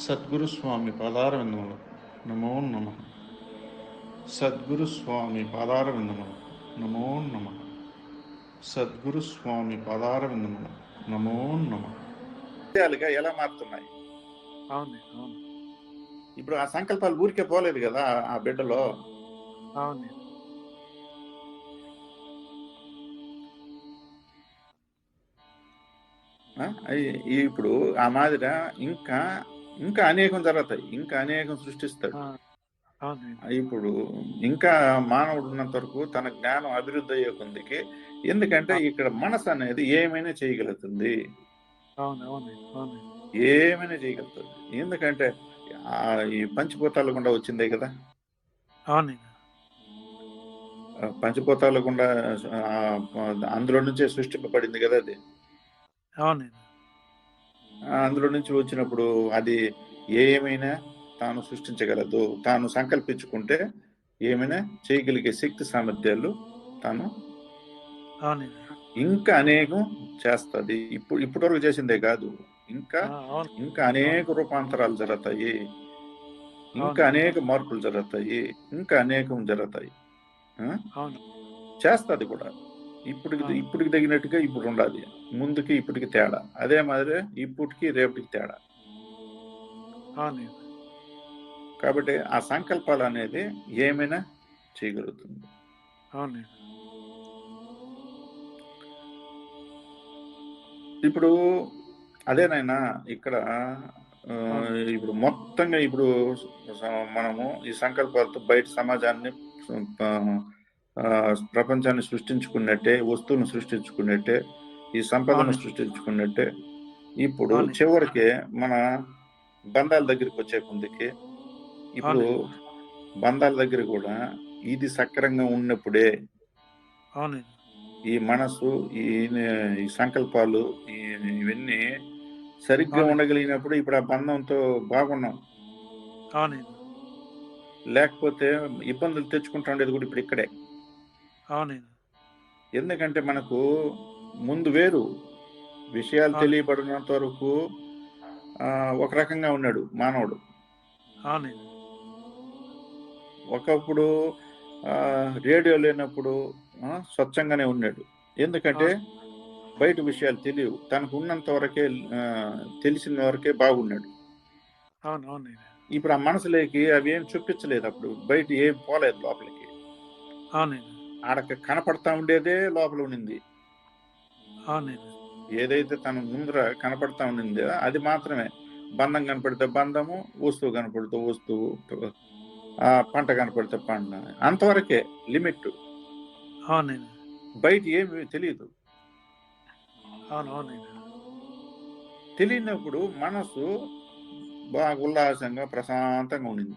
సద్గురు స్వామి పాదారవిందములు. నమో నమ. సద్గురు స్వామి పాదారవిందములు. నమో నమ. సద్గురు స్వామి పాదారవిందములు. నమో నమ. విషయాలుగా ఎలా మారుతున్నాయి? అవును అవును. ఇప్పుడు ఆ సంకల్పాలు ఊరికే పోలేదు కదా ఆ బిడ్డలో? అవును ఇప్పుడు ఆ మాదిర ఇంకా ఇంకా అనేకం జరుగుతాయి ఇంకా అనేకం సృష్టిస్తాడు. ఇప్పుడు ఇంకా మానవుడు ఉన్నంత వరకు తన జ్ఞానం అభివృద్ధి అయ్యే కొందికి ఎందుకంటే ఇక్కడ మనసు అనేది ఏమైనా చేయగలుగుతుంది. ఏమైనా చేయగలుగుతుంది. ఎందుకంటే ఆ ఈ పంచిభూతాల గుండా వచ్చిందే కదా. పంచభూతాల గుండా అందులో నుంచే సృష్టింపబడింది కదా అది. అవును ఆ, అందులో నుంచి వచ్చినప్పుడు అది ఏమైనా తాను సృష్టించగలదు తాను సంకల్పించుకుంటే ఏమైనా చేయగలిగే శక్తి సామర్థ్యాలు తాను ఇంకా అనేకం చేస్తుంది. ఇప్పుడు ఇప్పటివరకు చేసిందే కాదు. ఇంకా ఇంకా అనేక రూపాంతరాలు జరుగుతాయి. ఇంకా. అనేక మార్పులు జరుగుతాయి. ఇంకా అనేకం జరుగుతాయి. చేస్తుంది కూడా. ఇప్పటికి ఆ. ఇప్పటికి తగినట్టుగా ఇప్పుడు ఉండాలి. ముందుకి ఇప్పటికి తేడా. అదే మాదిరి ఇప్పటికి రేపటికి తేడా. కాబట్టి ఆ సంకల్పాలు అనేది ఏమైనా చేయగలుగుతుంది. అవును ఇప్పుడు అదేనైనా ఇక్కడ ఇప్పుడు మొత్తంగా ఇప్పుడు మనము ఈ సంకల్పాలతో బయట సమాజాన్ని ప్రపంచాన్ని సృష్టించుకున్నట్టే వస్తువులను సృష్టించుకున్నట్టే ఈ సంపదను. సృష్టించుకున్నట్టే ఇప్పుడు. చివరికి మన బంధాల దగ్గరికి వచ్చే కొందికి ఇప్పుడు బంధాల దగ్గర కూడా ఇది సక్రంగా ఉన్నప్పుడే ఈ మనసు ఈ సంకల్పాలు ఇవన్నీ సరిగ్గా. ఉండగలిగినప్పుడు ఇప్పుడు ఆ బంధంతో బాగున్నాం లేకపోతే ఇబ్బందులు తెచ్చుకుంటా ఉండేది కూడా ఇప్పుడు ఇక్కడే ఎందుకంటే మనకు ముందు వేరు. విషయాలు. తెలియబడినంత వరకు ఒక రకంగా ఉన్నాడు మానవుడు. ఒకప్పుడు రేడియో లేనప్పుడు స్వచ్ఛంగానే ఉన్నాడు. ఎందుకంటే బయట విషయాలు తెలియవు. తనకు ఉన్నంత వరకే తెలిసిన వరకే బాగున్నాడు. ఇప్పుడు ఆ మనసులోకి అవి ఏం చూపించలేదు అప్పుడు. బయట ఏం పోలేదు లోపలికి. ఆడక కనపడతా ఉండేదే లోపల ఉండింది ఏదైతే తన ముందర కనపడతా ఉండిందో అది మాత్రమే. బంధం కనపడితే బంధము వస్తువు కనపడితే వస్తువు ఆ పంట కనపడితే పంట. అంతవరకే లిమిట్. బయట ఏమి తెలియదు. తెలియనప్పుడు మనసు బాగా ఉల్లాసంగా ప్రశాంతంగా ఉండింది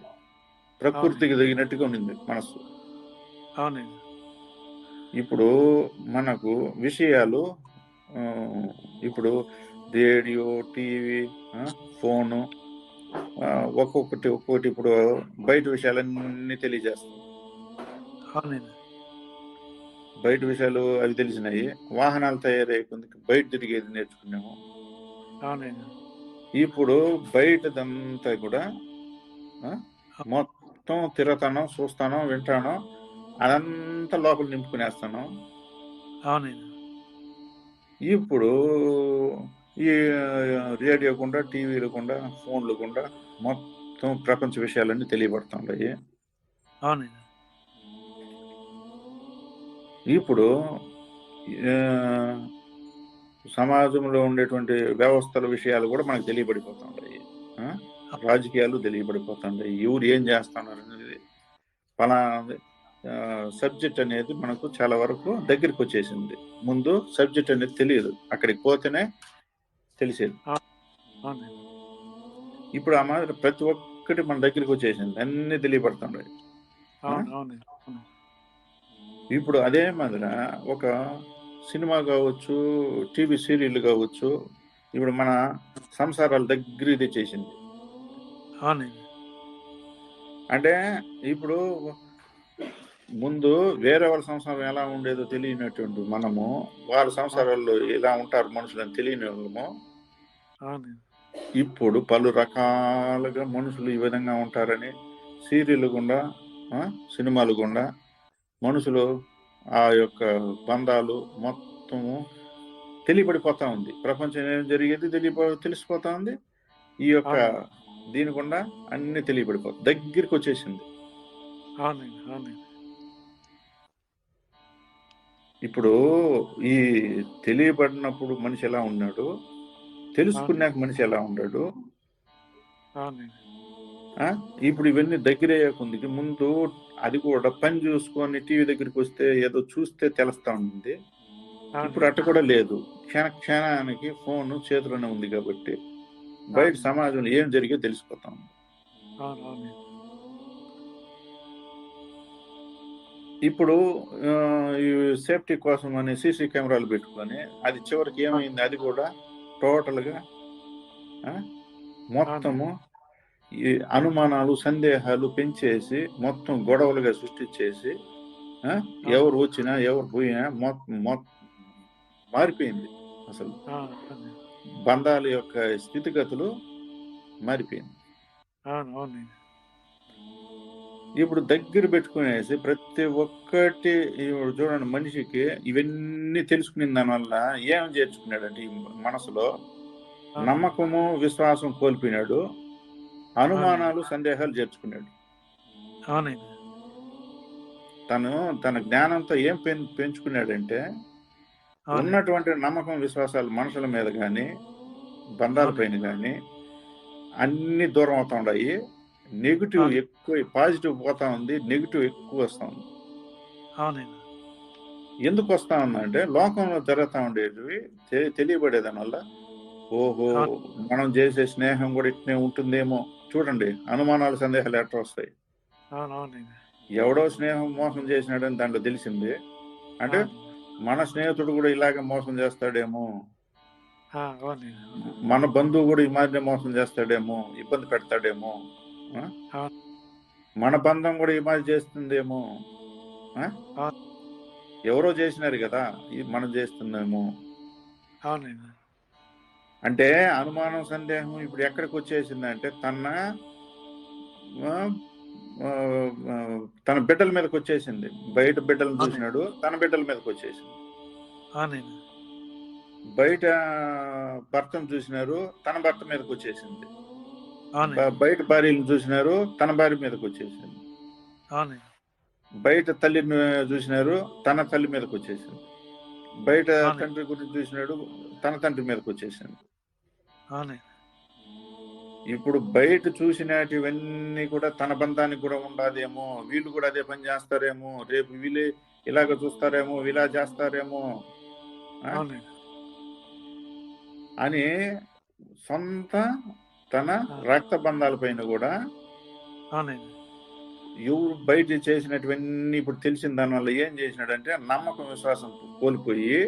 ప్రకృతికి తగినట్టుగా ఉండింది మనసు. అవును. ఇప్పుడు మనకు విషయాలు ఇప్పుడు రేడియో టీవీ ఫోను ఒక్కొక్కటి ఒక్కొక్కటి ఇప్పుడు బయట విషయాలన్నీ తెలియజేస్తాయి బయట విషయాలు అవి తెలిసినాయి వాహనాలు తయారయ్యే కొందుకు బయట తిరిగేది నేర్చుకున్నాము. ఇప్పుడు బయటదంతా కూడా మొత్తం తిరగతాను చూస్తాను వింటాను అదంతా లోపల నింపుకునేస్తాను అవును ఇప్పుడు ఈ రేడియో గుండా టీవీలు గుండా ఫోన్లు గుండా మొత్తం ప్రపంచ విషయాలన్నీ తెలియబడుతున్నాయి. అవును ఇప్పుడు సమాజంలో ఉండేటువంటి వ్యవస్థల విషయాలు కూడా మనకు తెలియబడిపోతుంటాయి? రాజకీయాలు తెలియబడిపోతుంటాయి ఎవరు ఏం చేస్తున్నారు అనేది ఫలానా సబ్జెక్ట్ అనేది మనకు చాలా వరకు దగ్గరికి వచ్చేసింది. ముందు సబ్జెక్ట్ అనేది తెలియదు. అక్కడికి పోతేనే తెలిసేది. ఇప్పుడు ఆ మాదిరి ప్రతి ఒక్క ఒక్కటి మన దగ్గరికి వచ్చేసింది. అన్ని అవును ఇప్పుడు అదే మాదిర ఒక సినిమా కావచ్చు టీవీ సీరియల్ కావచ్చు ఇప్పుడు మన సంసారాల దగ్గర తెచ్చేసింది. అవునండి. అంటే ఇప్పుడు ముందు వేరే వాళ్ళ సంసారం ఎలా ఉండేదో తెలియనటువంటి మనము వాళ్ళ సంసారాల్లో ఎలా ఉంటారు మనుషులని తెలియని వాళ్ళము ఇప్పుడు పలు రకాలుగా మనుషులు ఈ విధంగా ఉంటారని సీరియల్ గుండా సినిమాలు గుండా మనుషులు ఆ యొక్క బంధాలు మొత్తము తెలియబడిపోతా ఉంది. ప్రపంచం ఏం జరిగేది తెలియపో తెలిసిపోతా ఉంది. ఈ యొక్క దీని గుండా అన్ని తెలియబడిపోతుంది దగ్గరికి వచ్చేసింది. ఇప్పుడు ఈ తెలియబడినప్పుడు మనిషి ఎలా ఉన్నాడు? తెలుసుకున్నాక మనిషి ఎలా ఉన్నాడు? ఇప్పుడు ఇవన్నీ దగ్గర అయ్యాకుంది ముందు అది కూడా పని చూసుకొని టీవీ దగ్గరికి వస్తే ఏదో చూస్తే తెలుస్తా ఉంది. ఇప్పుడు అట్ట కూడా లేదు. క్షణ క్షణానికి ఫోన్ చేతిలోనే ఉంది కాబట్టి బయట సమాజంలో ఏం జరిగే తెలిసిపోతాం ఇప్పుడు సేఫ్టీ కోసం అని సీసీ కెమెరాలు పెట్టుకొని అది చివరికి ఏమైంది? అది కూడా టోటల్గా ఆ, మొత్తము ఈ అనుమానాలు సందేహాలు పెంచేసి మొత్తం గొడవలుగా సృష్టించేసి ఎవరు వచ్చినా ఎవరు పోయినా మారిపోయింది అసలు. బంధాల యొక్క స్థితిగతులు మారిపోయింది. ఇప్పుడు దగ్గర పెట్టుకునేసి ప్రతి ఒక్కటి ఇప్పుడు చూడండి మనిషికి ఇవన్నీ తెలుసుకునే దానివల్ల ఏం చేర్చుకున్నాడంటే ఈ మనసులో నమ్మకము విశ్వాసం కోల్పోయినాడు. అనుమానాలు సందేహాలు చేర్చుకున్నాడు. తను తన జ్ఞానంతో ఏం పెం పెంచుకున్నాడంటే ఉన్నటువంటి నమ్మకం విశ్వాసాలు మనుషుల మీద కానీ బంధాల పైన కానీ అన్ని దూరం అవుతా ఉన్నాయి నెగిటివ్. ఎక్కువ పాజిటివ్ పోతా ఉంది నెగిటివ్ ఎక్కువ వస్తా ఉంది అవునండి ఎందుకు వస్తా ఉందంటే లోకంలో జరుగుతూ ఉండేటివి తెలియబడేదాని వల్ల ఓహో. మనం చేసే స్నేహం కూడా ఇట్నే ఉంటుందేమో చూడండి అనుమానాలు సందేహాలు ఎట్లా వస్తాయి ఎవడో స్నేహం మోసం చేసినాడని దాంట్లో తెలిసింది అంటే. మన స్నేహితుడు కూడా ఇలాగే మోసం చేస్తాడేమో మన బంధువు కూడా ఈ మాదిరి మోసం చేస్తాడేమో ఇబ్బంది పెడతాడేమో. మన బంధం కూడా ఈ మాదిరి చేస్తుందేమో. ఎవరో చేసినారు కదా ఇది మనం చేస్తుందేమో. అంటే అనుమానం సందేహం ఇప్పుడు ఎక్కడికి వచ్చేసిందంటే తన ఆ, ఆ, ఆ, తన బిడ్డల మీదకి వచ్చేసింది. బయట బిడ్డలను చూసినాడు తన బిడ్డల మీదకి వచ్చేసింది. బయట భర్తను చూసినారు తన భర్త మీదకి వచ్చేసింది. బయట భార్యను చూసినారు తన భార్య మీదకి వచ్చేసింది. బయట తల్లిని చూసినారు తన తల్లి మీదకి వచ్చేసింది. బయట. తండ్రి గురించి చూసినాడు తన తండ్రి మీదకి వచ్చేసింది. ఇప్పుడు బయట చూసినటివన్నీ కూడా తన బంధానికి కూడా ఉండాదేమో వీళ్ళు కూడా అదే పని చేస్తారేమో రేపు వీళ్ళే ఇలాగ చూస్తారేమో ఇలా చేస్తారేమో అని సొంత తన రక్త బంధాల పైన కూడా ఎవరు బయట చేసినటువన్నీ ఇప్పుడు తెలిసిన దానివల్ల ఏం చేసినాడంటే నమ్మకం విశ్వాసం కోల్పోయి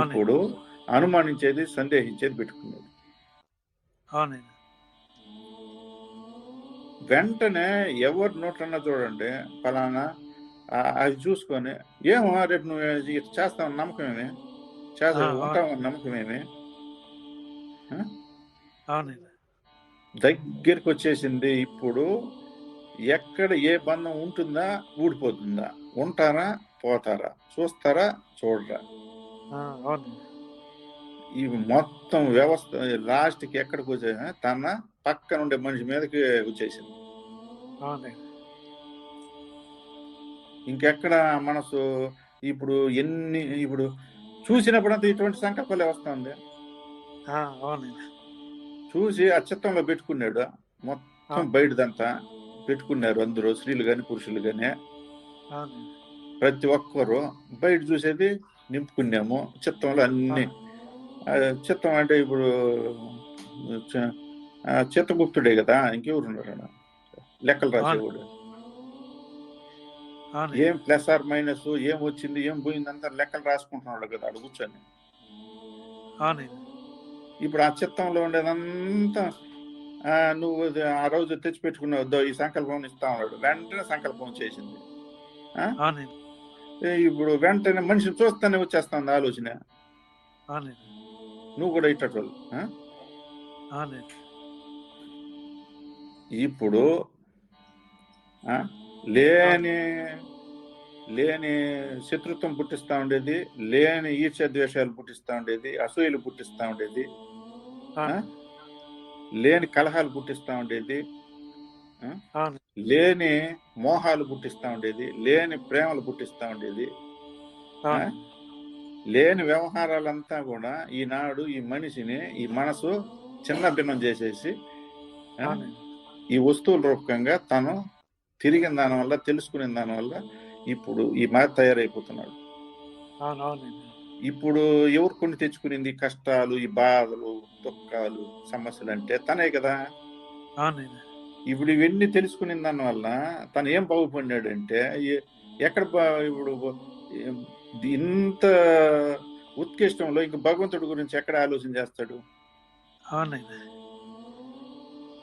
ఇప్పుడు అనుమానించేది సందేహించేది పెట్టుకున్నాడు. వెంటనే ఎవరు నోట్లన్నా చూడండి ఫలానా అది చూసుకొని ఏమో రేపు నువ్వు చేస్తావు? నమ్మకమేమి చేస్తావు. ఉంటావు? నమ్మకమేమి అవునండి. దగ్గరికి వచ్చేసింది ఇప్పుడు ఎక్కడ ఏ బంధం ఉంటుందా ఊడిపోతుందా? ఉంటారా? పోతారా? చూస్తారా? చూడరా? ఇవి మొత్తం వ్యవస్థ లాస్ట్కి ఎక్కడికి వచ్చే తన పక్కన ఉండే మనిషి మీదకి వచ్చేసింది. అవునండి ఇంకెక్కడ మనసు? ఇప్పుడు ఎన్ని ఇప్పుడు చూసినప్పుడంతా ఇటువంటి సంకల్పాలే వస్తుంది అవునండి చూసి ఆ చిత్తంలో పెట్టుకున్నాడు. మొత్తం. బయటదంతా పెట్టుకున్నారు అందరూ స్త్రీలు కానీ పురుషులు కానీ ప్రతి ఒక్కరు బయట చూసేది నింపుకున్నాము. చిత్తంలో అన్ని చిత్తం అంటే ఇప్పుడు చిత్తగుప్తుడే కదా ఇంకెవరు ఉన్నారు? లెక్కలు రాసేవాడు. ఏం ప్లస్ ఆర్ మైనస్ ఏం వచ్చింది ఏం పోయింది అంతా లెక్కలు రాసుకుంటున్నాడు కదా అడు కూర్చొని. ఇప్పుడు ఆ చిత్తంలో ఉండేదంతా నువ్వు ఆ రోజు తెచ్చిపెట్టుకున్నావు "దో, ఈ సంకల్పం ఇస్తా ఉన్నాడు వెంటనే సంకల్పం చేసింది. ఇప్పుడు వెంటనే మనిషిని చూస్తానే వచ్చేస్తుంది ఆలోచన. నువ్వు కూడా ఇట్టటోళ్ళు ఇప్పుడు లేని లేని శత్రుత్వం పుట్టిస్తా ఉండేది లేని ఈర్ష్య ద్వేషాలు పుట్టిస్తా ఉండేది అసూయలు పుట్టిస్తా ఉండేది లేని కలహాలు పుట్టిస్తా ఉండేది లేని మోహాలు పుట్టిస్తా ఉండేది లేని ప్రేమలు పుట్టిస్తా ఉండేది లేని వ్యవహారాలంతా కూడా ఈనాడు ఈ మనిషిని ఈ మనసు చిన్న భిన్నం చేసేసి ఈ వస్తువుల రూపకంగా తను తిరిగిన దాని వల్ల తెలుసుకునే దాని వల్ల ఇప్పుడు ఈ మాట తయారైపోతున్నాడు. ఇప్పుడు ఎవరు కొన్ని తెచ్చుకునింది? కష్టాలు ఈ బాధలు దుఃఖాలు సమస్యలు అంటే తనే కదా. ఇప్పుడు ఇవన్నీ తెలుసుకునే దాని వల్ల తను ఏం బాగుపడినాడు అంటే ఎక్కడ ఇప్పుడు ఇంత ఉత్కృష్టంలో ఇంక భగవంతుడి గురించి ఎక్కడ ఆలోచన చేస్తాడు?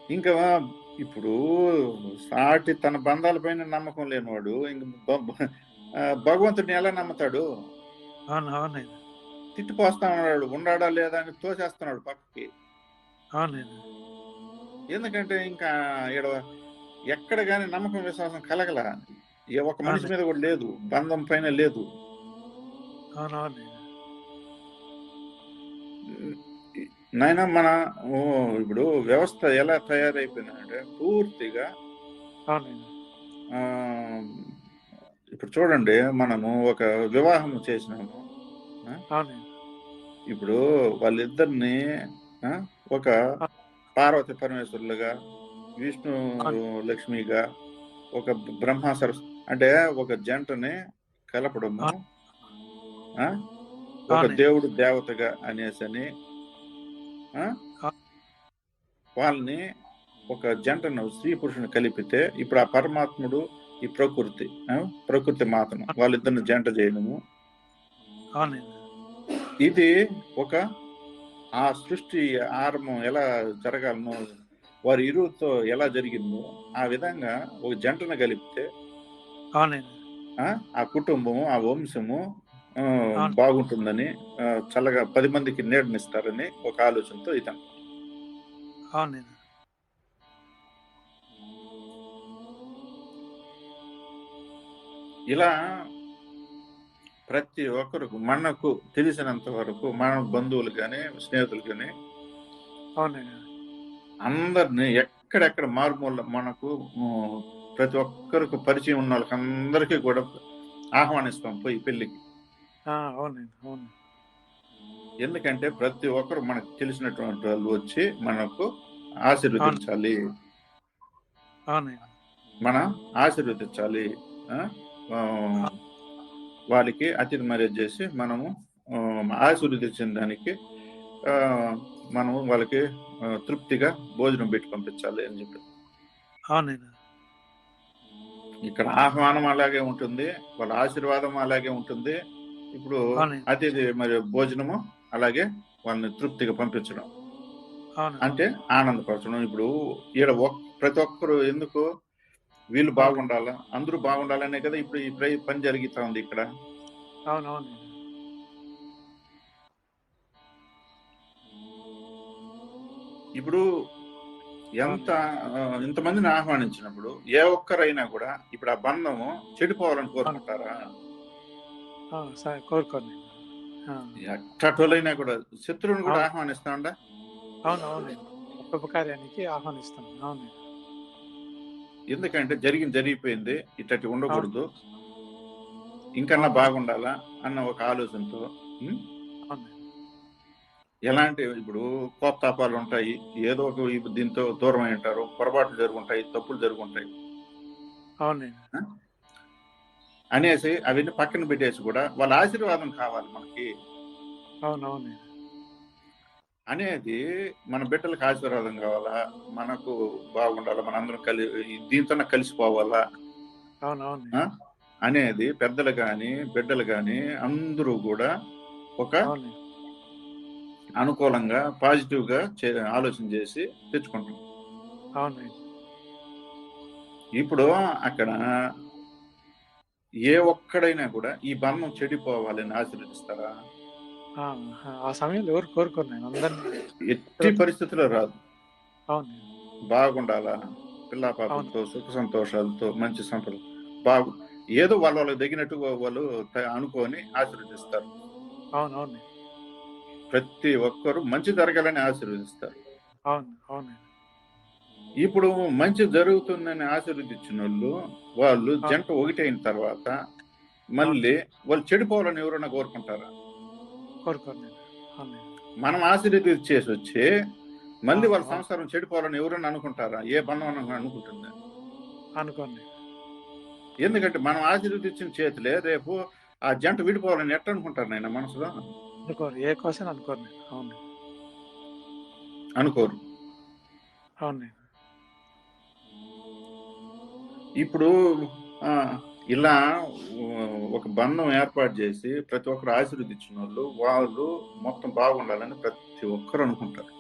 ఇంకా ఇప్పుడు సాటి తన బంధాలపైన నమ్మకం లేనివాడు ఇంక భగవంతుడిని ఎలా నమ్ముతాడు? అవును తిట్టిపోస్తా ఉన్నాడు ఉండాడా లేదా అని తోసేస్తున్నాడు పక్కకి. ఎందుకంటే ఇంకా ఈడ ఎక్కడ గాని నమ్మకం విశ్వాసం కలగల. ఏ ఒక్క మనిషి మీద కూడా లేదు బంధం పైన లేదు. అవును అవునండి నాయన మన ఇప్పుడు వ్యవస్థ ఎలా తయారైపోయిందంటే పూర్తిగా ఇప్పుడు చూడండి మనము ఒక వివాహం చేసినాము ఇప్పుడు వాళ్ళిద్దరిని ఆ, ఒక పార్వతి పరమేశ్వరులుగా విష్ణు లక్ష్మిగా ఒక బ్రహ్మ సరస్ అంటే ఒక జంటని కలపడము ఆ, ఒక. దేవుడు దేవతగా అనేసని ఆ, వాళ్ళని ఒక జంటను స్త్రీ పురుషుని కలిపితే ఇప్పుడు ఆ పరమాత్ముడు ఈ ప్రకృతి ప్రకృతి మాతను వాళ్ళిద్దరిని జంట చేయడము. ఇది ఒక ఆ సృష్టి ఆరంభం ఎలా జరగాలనో వారి ఇరువుతో ఎలా జరిగిందో ఆ విధంగా ఒక జంటను కలిపితే ఆ, కుటుంబము ఆ వంశము. బాగుంటుందని చల్లగా పది మందికి నీడనిస్తారని ఒక ఆలోచనతో ఇతను అవునండి ఇలా ప్రతి ఒక్కరికి మనకు తెలిసినంత వరకు మన బంధువులు కానీ స్నేహితులు కానీ అవునండి అందరిని ఎక్కడెక్కడ మారుమూల మనకు ప్రతి ఒక్కరికి పరిచయం ఉన్న వాళ్ళకి అందరికీ కూడా ఆహ్వానిస్తాం పోయి పెళ్ళికి అవునండి అవును. ఎందుకంటే ప్రతి ఒక్కరు మనకు తెలిసినటువంటి వాళ్ళు వచ్చి మనకు ఆశీర్వదించాలి. అవునండి. మన ఆశీర్వదించాలి. వాళ్ళకి అతిథి మర్యాద చేసి మనము ఆశీర్వదించిన దానికి ఆ, మనము వాళ్ళకి తృప్తిగా భోజనం పెట్టి పంపించాలి అని చెప్పి. అవునండి. ఇక్కడ ఆహ్వానం అలాగే ఉంటుంది వాళ్ళ ఆశీర్వాదం అలాగే ఉంటుంది. ఇప్పుడు. అతిథి మరి భోజనము అలాగే వాళ్ళని తృప్తిగా పంపించడం. అంటే ఆనందపరచడం. ఇప్పుడు ఈడ ప్రతి ఒక్కరు ఎందుకు వీళ్ళు బాగుండాలా? అందరూ బాగుండాలనే కదా ఇప్పుడు ఈ ప్ర- పని జరుగుతా ఉంది ఇక్కడ. అవును అవునండి ఇప్పుడు ఎంత ఇంతమందిని ఆహ్వానించినప్పుడు ఏ ఒక్కరైనా కూడా ఇప్పుడు ఆ బంధము చెడిపోవాలని కోరుకుంటారా? కోరుకోండి. ఎట్టటోలైనా కూడా శత్రువుని కూడా అవును. ఆహ్వానిస్తాండా అవును అవునండి శుభకార్యానికి ఆహ్వానిస్తాం. అవునండి ఎందుకంటే జరిగింది జరిగిపోయింది. ఇట్టటి ఉండకూడదు. ఇంకన్నా బాగుండాలా అన్న ఒక ఆలోచనతో ఎలాంటి ఇప్పుడు కోపతాపాలు ఉంటాయి. ఏదో ఒక దీంతో దూరం అయి ఉంటారు. పొరపాట్లు జరుగుంటాయి తప్పులు జరుగుంటాయి. అవునండి. అనేసి అవన్నీ పక్కన పెట్టేసి కూడా వాళ్ళ ఆశీర్వాదం కావాలి మనకి. అవును అవునండి అనేది మన బిడ్డలకు ఆశీర్వాదం కావాలా? మనకు బాగుండాలా? మన అందరం కలి దీంతో కలిసిపోవాలా? అవును అవును ఆ? అనేది పెద్దలు కానీ బిడ్డలు కానీ అందరూ కూడా ఒక అనుకూలంగా పాజిటివ్గా ఆలోచన చేసి తెచ్చుకుంటాం ఇప్పుడు అక్కడ ఏ ఒక్కడైనా కూడా ఈ బంధం చెడిపోవాలని ఆశీర్వదిస్తారా? ఆ, సమయంలో ఎవరు కోరుకోరు నేను అందరినీ. ఎట్టి పరిస్థితిలో రాదు. అవును. బాగుండాలా? పిల్లా పాపలతో సుఖ సంతోషాలతో మంచి సంపద. బాగు ఏదో వాళ్ళ వాళ్ళకి తగినట్టుగా వాళ్ళు అనుకొని ఆశీర్వదిస్తారు. ప్రతి ఒక్కరు మంచి జరగాలని ఆశీర్వదిస్తారు. అవును అవును. ఇప్పుడు మంచి జరుగుతుందని ఆశీర్వదించిన వాళ్ళు వాళ్ళు జంట ఒకటైన తర్వాత మళ్ళీ వాళ్ళు చెడిపోవాలని ఎవరైనా కోరుకుంటారా? నేను మనం ఆశీర్వదించేసి వచ్చి మళ్ళీ వాళ్ళ సంసారం చెడిపోవాలని ఎవరైనా అనుకుంటారా? ఏ బంధం అనుకుంటుందా. అనుకోండి. ఎందుకంటే మనం ఆశీర్వదించిన చేతులే రేపు ఆ జంట విడిపోవాలని ఎట్ట అనుకుంటారు నాయన మనసులో? అనుకోరు. ఏ క్వశ్చన్ అనుకోరు. నేను అవును. అనుకోరు. అవును. నేను ఇప్పుడు ఇలా ఒక బంధం ఏర్పాటు చేసి ప్రతి ఒక్కరు ఆశీర్వదించిన వాళ్ళు వాళ్ళు మొత్తం బాగుండాలని ప్రతి ఒక్కరు అనుకుంటారు.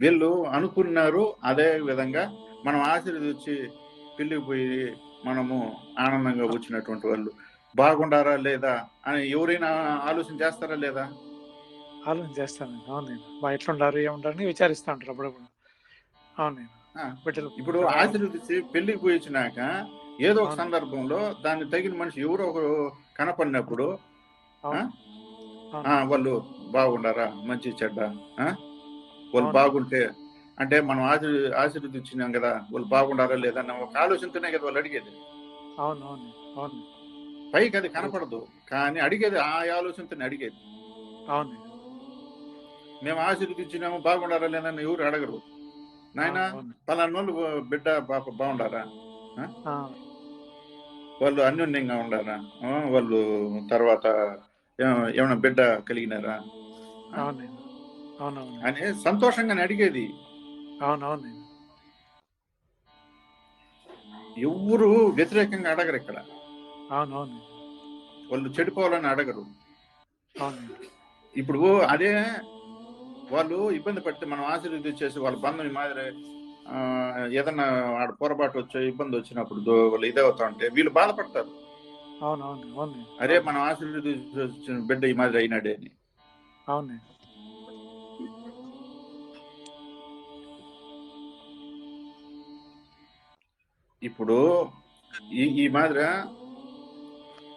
వీళ్ళు అనుకున్నారు అదే విధంగా మనం ఆశీర్వదించి పెళ్ళికి పోయి మనము ఆనందంగా వచ్చినటువంటి వాళ్ళు బాగుండారా లేదా అని ఎవరైనా ఆలోచన చేస్తారా లేదా? ఆలోచన చేస్తాను అవును నేను. మా ఎట్లుండారు ఏముంటారు అని విచారిస్తూ ఉంటారు అప్పుడప్పుడు. అవును నేను. బిడ్డలు ఇప్పుడు ఆశీర్వదించి పెళ్ళికి పోయి వచ్చినాక ఏదో ఒక. సందర్భంలో దాన్ని తగిన మనిషి ఎవరో ఒకరు కనపడినప్పుడు వాళ్ళు బాగుండారా? మంచి చెడ్డ ఆ? వాళ్ళు. బాగుంటే అంటే మనం ఆశీ ఆశీర్వదించినాం కదా వాళ్ళు బాగుండారా లేదా అన్న ఒక ఆలోచనతోనే కదా వాళ్ళు అడిగేది. అవును అవును అవును. పైకి అది కనపడదు కానీ అడిగేది ఆ ఆలోచనతోనే అడిగేది. అవును. మేము ఆశీర్వదించినాము బాగుండారా లేదా అని ఎవరు అడగరు. నాయన పలానోళ్ళు బిడ్డ పాప బాగుండారా వాళ్ళు అన్యోన్యంగా ఉండారా? వాళ్ళు తర్వాత ఏమైనా బిడ్డ కలిగినారా? అని సంతోషంగానే అడిగేది. అవును అవును నేను ఎవ్వరు వ్యతిరేకంగా అడగరు ఇక్కడ. అవును అవును వాళ్ళు చెడిపోవాలని అడగరు. ఇప్పుడు అదే వాళ్ళు ఇబ్బంది పడితే మనం ఆశీర్వదించేసి వాళ్ళ బంధం ఈ మాదిరి ఏదన్నా ఆడ పొరపాటు వచ్చో ఇబ్బంది వచ్చినప్పుడు వాళ్ళు ఇదే అవుతా ఉంటే వీళ్ళు బాధపడతారు. అరే మనం ఆశీర్వదించిన బిడ్డ ఈ మాదిరి అయినాడే అని. అవును. ఇప్పుడు ఈ ఈ మాదిరి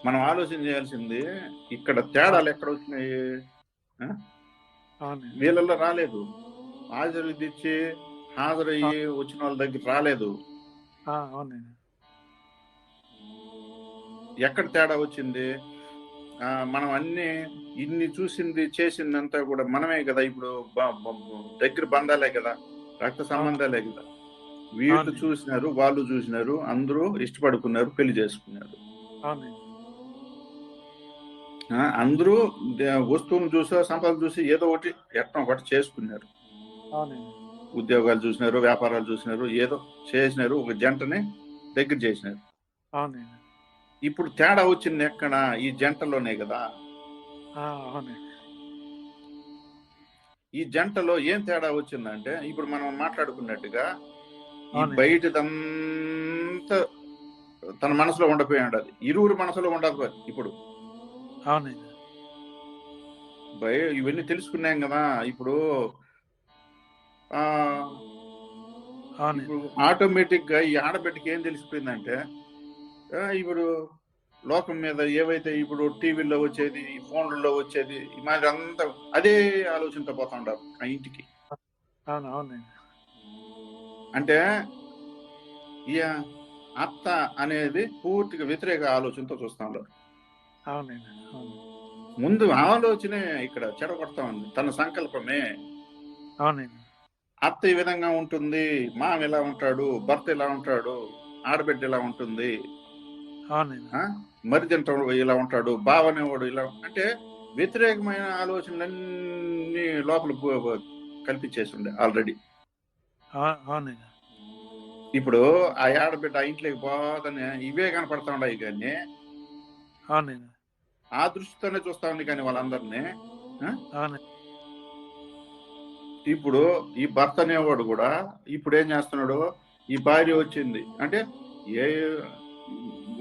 మనం ఆలోచన చేయాల్సింది ఇక్కడ తేడాలు ఎక్కడ వచ్చినాయి? వీళ్ళల్లో రాలేదు. హాజరుదిచ్చి హాజరయ్యి వచ్చిన వాళ్ళ దగ్గర రాలేదు. ఎక్కడ తేడా వచ్చింది? ఆ, మనం అన్ని ఇన్ని చూసింది చేసిందంతా కూడా మనమే కదా ఇప్పుడు దగ్గర బంధాలే కదా రక్త సంబంధాలే కదా. వీళ్ళు. చూసినారు వాళ్ళు చూసినారు అందరూ ఇష్టపడుకున్నారు పెళ్ళి చేసుకున్నారు. అందరూ వస్తువును చూసో సంపద చూసి ఏదో ఒకటి ఎట్లా ఒకటి చేసుకున్నారు. ఉద్యోగాలు చూసినారు వ్యాపారాలు చూసినారు ఏదో చేసినారు ఒక జంటని దగ్గర చేసినారు. ఇప్పుడు తేడా వచ్చింది ఎక్కడ? ఈ జంటలోనే కదా. ఈ జంటలో ఏం తేడా వచ్చిందంటే ఇప్పుడు మనం మాట్లాడుకున్నట్టుగా ఈ. బయటదంతా తన మనసులో ఉండిపోయి ఉండదు ఇరువురు మనసులో ఉండదు ఇప్పుడు ఇవన్నీ తెలుసుకున్నాం కదా ఇప్పుడు ఆ ఇప్పుడు ఆటోమేటిక్గా ఈ ఆడబిడ్డకి ఏం తెలిసిపోయిందంటే ఆ, ఇప్పుడు లోకం మీద ఏవైతే ఇప్పుడు టీవీల్లో వచ్చేది ఫోన్లలో వచ్చేది ఈ మాదిరి అంతా అదే ఆలోచనతో పోతా ఉంటారు ఆ ఇంటికి. అవును అంటే ఈ అత్త అనేది పూర్తిగా వ్యతిరేక ఆలోచనతో చూస్తా ఉంటారు అవును నేను అవును. ముందు ఆలోచనే ఇక్కడ చెడగొడతా ఉంది. తన సంకల్పమే. అవును నేను అత్త ఈ విధంగా ఉంటుంది మామ ఇలా ఉంటాడు భర్త ఇలా ఉంటాడు ఆడబిడ్డ ఇలా ఉంటుంది? మరిదింట ఇలా ఉంటాడు బావనేవాడు ఇలా అంటే వ్యతిరేకమైన ఆలోచనలన్నీ లోపల కల్పించేసి ఉండే ఆల్రెడీ. ఇప్పుడు ఆ ఆడబిడ్డ ఆ ఇంట్లోకి పోతానే ఇవే కనపడతా ఉన్నాయి కానీ ఆ దృష్టితోనే చూస్తా ఉంది కానీ వాళ్ళందరినీ ఇప్పుడు ఈ భర్త అనేవాడు కూడా ఇప్పుడు ఏం చేస్తున్నాడు? ఈ భార్య వచ్చింది. అంటే ఏ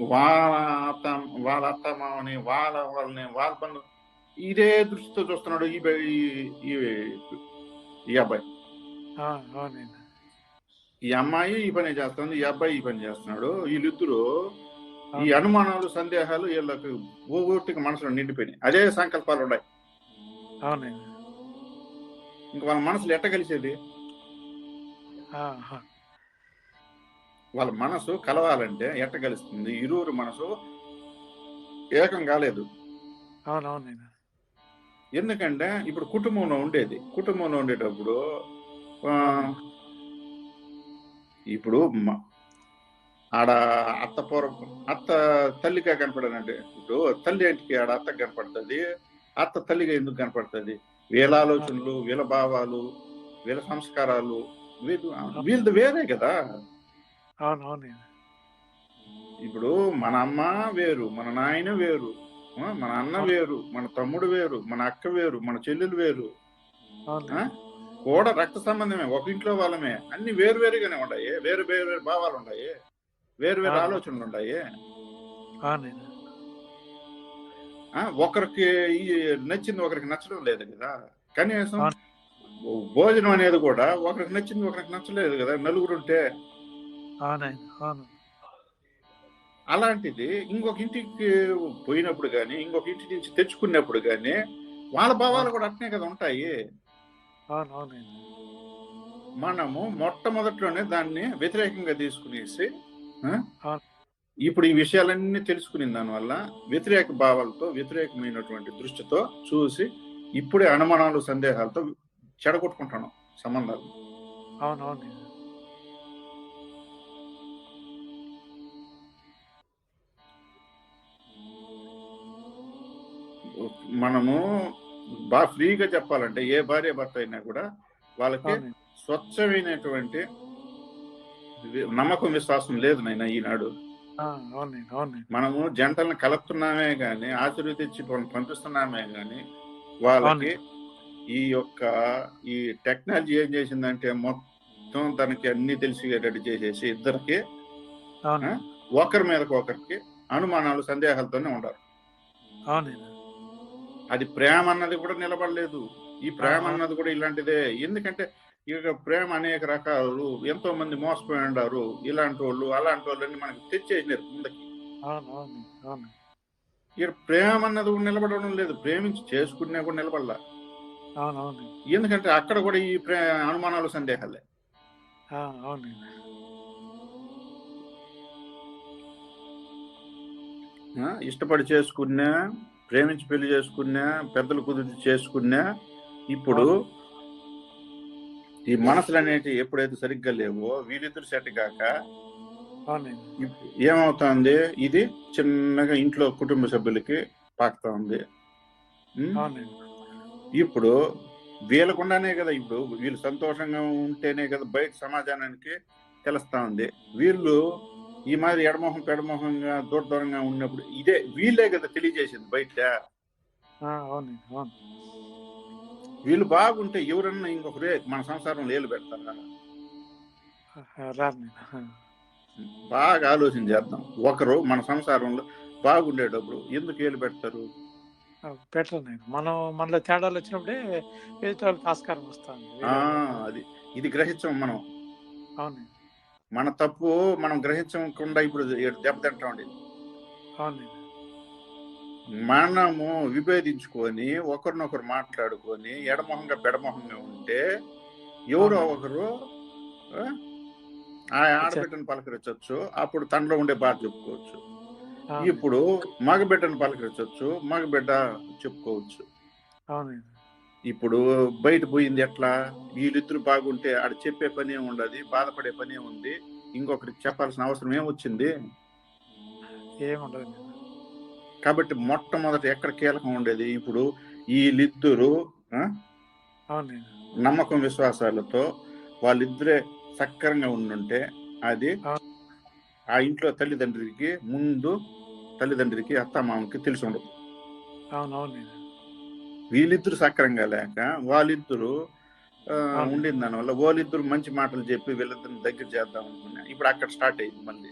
వాళ్ళ అత్త వాళ్ళ అత్త మామని వాళ్ళ వాళ్ళని వాళ్ళ పనులు ఇదే దృష్టితో చూస్తున్నాడు ఈ ఈ- అబ్బాయి. ఈ అమ్మాయి ఈ పని చేస్తుంది ఈ అబ్బాయి ఈ పని చేస్తున్నాడు వీళ్ళిద్దరు ఈ అనుమానాలు సందేహాలు వీళ్ళకి ఊటికి మనసులో నిండిపోయినాయి. అదే సంకల్పాలు ఉన్నాయి. ఇంక వాళ్ళ మనసులు ఎట్ట కలిసేది? వాళ్ళ మనసు కలవాలంటే ఎట్ట కలుస్తుంది? ఇరువురు మనసు ఏకం కాలేదు. ఎందుకంటే ఇప్పుడు కుటుంబంలో ఉండేది. కుటుంబంలో ఉండేటప్పుడు ఇప్పుడు ఆడ అత్త పూర్వ అత్త తల్లిగా కనపడనంటే ఇప్పుడు తల్లి ఇంటికి ఆడ అత్త కనపడుతుంది. అత్త తల్లిగా ఎందుకు కనపడుతుంది? వీళ్ళ ఆలోచనలు వీళ్ళ భావాలు వీళ్ళ సంస్కారాలు వీళ్ళు వీళ్ళది వేరే కదా. ఇప్పుడు మన అమ్మ వేరు మన నాయన వేరు మన అన్న వేరు మన తమ్ముడు వేరు మన అక్క వేరు మన చెల్లెలు వేరు. కూడా రక్త సంబంధమే ఒక ఇంట్లో వాళ్ళమే. అన్ని వేరు వేరుగానే ఉన్నాయి వేరు వేరు వేరు భావాలు ఉన్నాయి వేరు వేరు. ఆలోచనలు ఉన్నాయి ఒకరికి నచ్చింది ఒకరికి నచ్చడం లేదు కదా. కనీసం. భోజనం అనేది కూడా ఒకరికి నచ్చింది ఒకరికి నచ్చలేదు కదా నలుగురు ఉంటే అలాంటిది ఇంకొక ఇంటికి పోయినప్పుడు కానీ ఇంకొక ఇంటి నుంచి తెచ్చుకున్నప్పుడు కానీ వాళ్ళ భావాలు కూడా అట్నే కదా ఉంటాయి. మనము మొట్టమొదట్లోనే దాన్ని వ్యతిరేకంగా తీసుకునేసి. ఇప్పుడు ఈ విషయాలన్నీ తెలుసుకుని దానివల్ల వ్యతిరేక భావాలతో వ్యతిరేకమైనటువంటి దృష్టితో చూసి ఇప్పుడే అనుమానాలు సందేహాలతో చెడగొట్టుకుంటున్నాం సంబంధాలు. అవునవునయ్యా మనము బాగా ఫ్రీగా చెప్పాలంటే ఏ భార్య భర్త అయినా కూడా వాళ్ళకి స్వచ్ఛమైనటువంటి నమ్మకం విశ్వాసం లేదు నాయన ఈనాడు. మనము జంటలను కలుపుతున్నామే గాని ఆశీర్వదించి పంపిస్తున్నామే గాని వాళ్ళకి ఈ యొక్క ఈ టెక్నాలజీ ఏం చేసిందంటే మొత్తం తనకి అన్ని తెలిసేటట్టు చేసేసి ఇద్దరికి ఒకరి మీదకి ఒకరికి అనుమానాలు సందేహాలతోనే ఉండరు అది ప్రేమ అన్నది కూడా నిలబడలేదు. ఈ ప్రేమ. అన్నది కూడా ఇలాంటిదే. ఎందుకంటే ఇక ప్రేమ అనేక రకాలు ఎంతో మంది మోసపోయి ఉండారు. ఇలాంటి వాళ్ళు అలాంటి వాళ్ళు అన్ని మనకి తెచ్చేసినారు ముందుకి. ఇక్కడ ప్రేమ అన్నది కూడా నిలబడడం లేదు. ప్రేమించి చేసుకున్నా కూడా నిలబడలా. ఎందుకంటే అక్కడ కూడా ఈ ప్రే అనుమానాలు సందేహాలే. ఇష్టపడి చేసుకున్నా ప్రేమించి పెళ్ళి చేసుకున్నా పెద్దలు కుదిరి చేసుకున్నా ఇప్పుడు ఈ మనసులు అనేవి ఎప్పుడైతే సరిగ్గా లేవో వీళ్ళిద్దరు సెట్ కాక ఏమవుతుంది? ఇది చిన్నగా ఇంట్లో కుటుంబ సభ్యులకి పాకుతా ఉంది ఇప్పుడు వీళ్ళకుండానే కదా ఇప్పుడు వీళ్ళు సంతోషంగా ఉంటేనే కదా బయట సమాజానికి తెలుస్తా ఉంది వీళ్ళు ఈ మాదిరి ఎడమొహం పెడమొహంగా దూర దూరంగా ఉన్నప్పుడు ఇదే వీళ్ళే కదా తెలియజేసింది బయట. వీళ్ళు బాగుంటే ఎవరన్నా ఇంకొకరే మన సంసారంలో ఏలు పెడతారా? బాగా ఆలోచన చేద్దాం. ఒకరు మన సంసారంలో బాగుండేటప్పుడు ఎందుకు ఏలు పెడతారు? నేను. మనం మనలో తేడాలు వచ్చినప్పుడే ఆస్కారం వస్తుంది. ఆ అది. ఇది గ్రహించం మనం. అవును మన తప్పు మనం గ్రహించకుండా ఇప్పుడు దెబ్బతింటాం అవును మనము విభేదించుకొని ఒకరినొకరు మాట్లాడుకొని ఎడమొహంగా పెడమొహంగా ఉంటే ఎవరో. ఒకరు ఆ, ఆడబిడ్డను పలకరించవచ్చు అప్పుడు తనలో ఉండే బాధ చెప్పుకోవచ్చు. ఇప్పుడు మగబిడ్డను పలకరించవచ్చు మగబిడ్డ చెప్పుకోవచ్చు. ఇప్పుడు బయట పోయింది ఎట్లా? వీళ్ళిద్దరు బాగుంటే ఆడ చెప్పే పని ఉండదు బాధపడే పని ఉంది. ఇంకొకరికి చెప్పాల్సిన అవసరం ఏమొచ్చింది? ఏముండదు. కాబట్టి మొట్టమొదట ఎక్కడ కీలకం ఉండేది? ఇప్పుడు వీళ్ళిద్దరు నమ్మకం విశ్వాసాలతో వాళ్ళిద్దరే సక్రంగా ఉండుంటే అది ఆ. ఇంట్లో తల్లిదండ్రికి ముందు తల్లిదండ్రికి అత్తమామకి తెలిసి ఉండదు. వీళ్ళిద్దరు సక్రంగా లేక వాళ్ళిద్దరు. ఉండిన దానివల్ల వాళ్ళిద్దరు మంచి మాటలు చెప్పి వీళ్ళిద్దరిని దగ్గర చేద్దాం అనుకున్నా. ఇప్పుడు అక్కడ స్టార్ట్ అయింది మళ్ళీ.